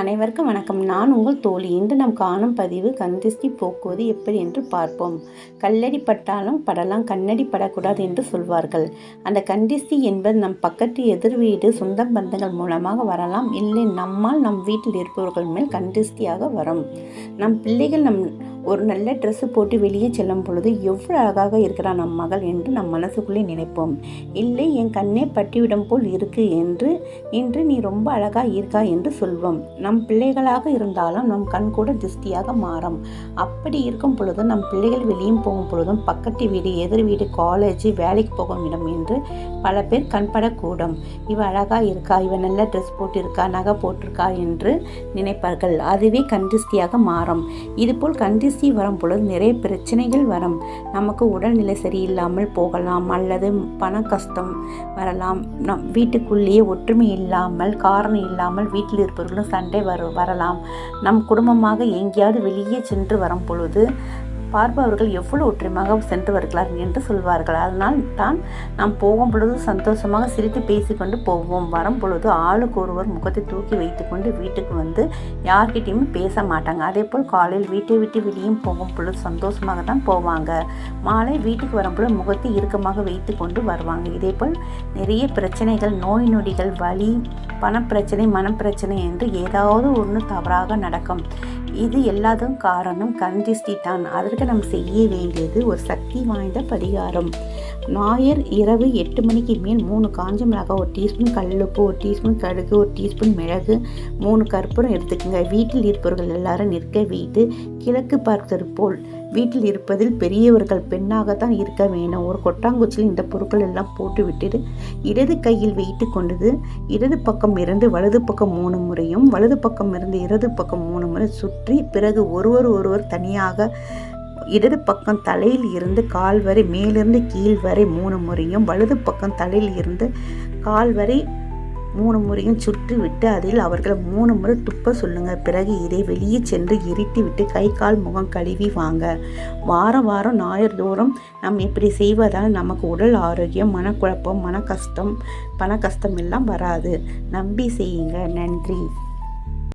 அனைவருக்கும் வணக்கம். நான் உங்கள் தோழி. இன்று நாம் காணும் பதிவு கந்திஷ்டி போக்குவது எப்படி என்று பார்ப்போம். கல்லடி பட்டாலும் படலாம் கண்ணடி படக்கூடாது என்று சொல்வார்கள். அந்த கந்திஷ்டி என்பது நம் பக்கத்து எதிர் வீடு சொந்த பந்தங்கள் மூலமாக வரலாம். இல்லை நம்மால் நம் வீட்டில் இருப்பவர்கள் மேல் கந்திஷ்டியாக வரும். நம் பிள்ளைகள் நம் ஒரு நல்ல ட்ரெஸ்ஸு போட்டு வெளியே செல்லும் பொழுது எவ்வளோ அழகாக இருக்கிறான் நம் மகள் என்று நம் மனசுக்குள்ளே நினைப்போம். இல்லை என் கண்ணே பட்டிவிடம் போல் இருக்கு என்று இன்று நீ ரொம்ப அழகாக இருக்கா என்று சொல்வோம். நம் பிள்ளைகளாக இருந்தாலும் நம் கண் கூட திருஷ்டியாக மாறும். அப்படி இருக்கும் பொழுது நம் பிள்ளைகள் வெளியும் போகும் பொழுதும் பக்கத்து வீடு எதிர் வீடு காலேஜ் வேலைக்கு போகும் இடம் என்று பல பேர் கண்படக்கூடும். இவ அழகாக இருக்கா? இவ நல்ல ட்ரெஸ் போட்டிருக்கா? நகை போட்டிருக்கா? என்று நினைப்பார்கள். அதுவே கண் திருஷ்டியாக மாறும். இதுபோல் கண் திருஷ்டி வரும் பொழுது நிறைய பிரச்சனைகள் வரும். நமக்கு உடல்நிலை சரியில்லாமல் போகலாம் அல்லது பண கஷ்டம் வரலாம். நம் வீட்டுக்குள்ளேயே ஒற்றுமை இல்லாமல் காரணம் இல்லாமல் வீட்டில் இருப்பவர்களும் சண்டை வர வரலாம். நம் குடும்பமாக எங்கேயாவது வெளியே சென்று வரும் பொழுது பார்ப்பவர்கள் எவ்வளவு ஒற்றுமையாக சென்று வருகிறார் என்று சொல்வார்கள். அதனால் தான் நாம் போகும் பொழுது சந்தோஷமாக சிரித்து பேசிக்கொண்டு போவோம். வரும் பொழுது ஆளுக்கு ஒருவர் முகத்தை தூக்கி வைத்துக்கொண்டு வீட்டுக்கு வந்து யார்கிட்டையுமே பேச மாட்டாங்க. அதே போல் காலையில் வீட்டை விட்டு வெளியும் போகும் பொழுது சந்தோஷமாக தான் போவாங்க. மாலை வீட்டுக்கு வரும்பொழுது முகத்தை இறுக்கமாக வைத்து கொண்டு வருவாங்க. இதே போல் நிறைய பிரச்சனைகள் நோய் நொடிகள் வலி பணப்பிரச்சனை மனப்பிரச்சனை என்று ஏதாவது ஒன்று தவறாக நடக்கும். இது எல்லாத்துக்கும் காரணம் கந்திஷ்டி தான் அதற்கு நாம் செய்ய வேண்டியது ஒரு சக்தி வாய்ந்த பரிகாரம். ஞாயிறு இரவு எட்டு மணிக்கு மேல் மூணு காஞ்ச மிளகாய் ஒரு டீஸ்பூன் கல்லுப்பு ஒரு டீஸ்பூன் கடுகு ஒரு டீஸ்பூன் மிளகு மூணு கற்பூரம் எடுத்துக்கோங்க. வீட்டில் இருப்பவர்கள் எல்லாரும் நிற்க வைத்து கிழக்கு பார்த்தது போல். வீட்டில் இருப்பதில் பெரியவர்கள் பெண்ணாகத்தான் இருக்க வேணும் ஒரு கொட்டாங்குச்சியில் இந்த பொருட்கள் எல்லாம் போட்டு விட்டுட்டு இடது கையில் வைத்து கொண்டது. இடது பக்கம் இருந்து வலது பக்கம் மூணு முறையும் வலது பக்கம் இருந்து இடது பக்கம் மூணு முறை சுற்றி பிறகு ஒருவர் ஒருவர் தனியாக இடது பக்கம் தலையில் இருந்து கால் வரை மேலிருந்து கீழ் வரை மூணு முறையும் வலது பக்கம் தலையில் இருந்து கால் வரை மூணு முறையும் சுற்றி விட்டு அதில் அவர்களை மூணு முறை துப்ப சொல்லுங்க பிறகு இதை வெளியே சென்று இருட்டி விட்டு கை கால் முகம் கழுவி வாங்க. வாரம் வாரம் ஞாயிறு தோறும் நாம் இப்படி செய்வதால் நமக்கு உடல் ஆரோக்கியம் மனக்குழப்பம் மன கஷ்டம் பண கஷ்டம் எல்லாம் வராது. நம்பி செய்யுங்க நன்றி.